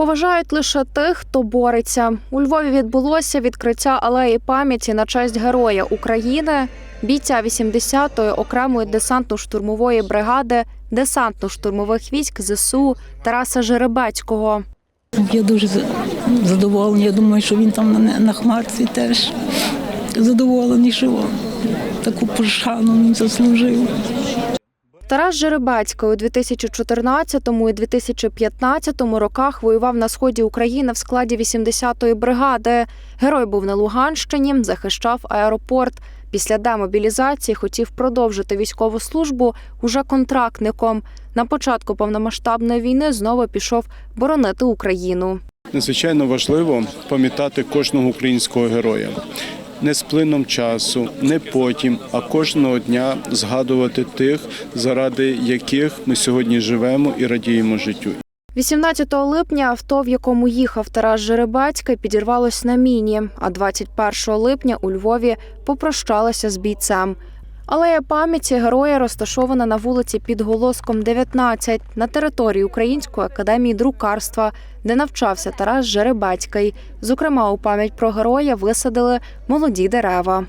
Поважають лише тих, хто бореться. У Львові відбулося відкриття алеї пам'яті на честь героя України, бійця 80-ї окремої десантно-штурмової бригади десантно-штурмових військ ЗСУ Тараса Жеребецького. Я дуже за- задоволена. Я думаю, що він там на, на хмарці теж задоволений, що таку пошану він заслужив. Тарас Жеребецький у 2014 і 2015 роках воював на сході України в складі 80-ї бригади. Герой був на Луганщині, захищав аеропорт. Після демобілізації хотів продовжити військову службу уже контрактником. На початку повномасштабної війни знову пішов боронити Україну. Надзвичайно важливо пам'ятати кожного українського героя. Не з плином часу, не потім, а кожного дня згадувати тих, заради яких ми сьогодні живемо і радіємо життю. 18 липня авто, в якому їхав Тарас Жеребацький, підірвалось на міні. А 21 липня у Львові попрощалася з бійцем. Алея пам'яті героя розташована на вулиці під Голоском 19 на території Української академії друкарства, де навчався Тарас Жеребецький. Зокрема, у пам'ять про героя висадили молоді дерева.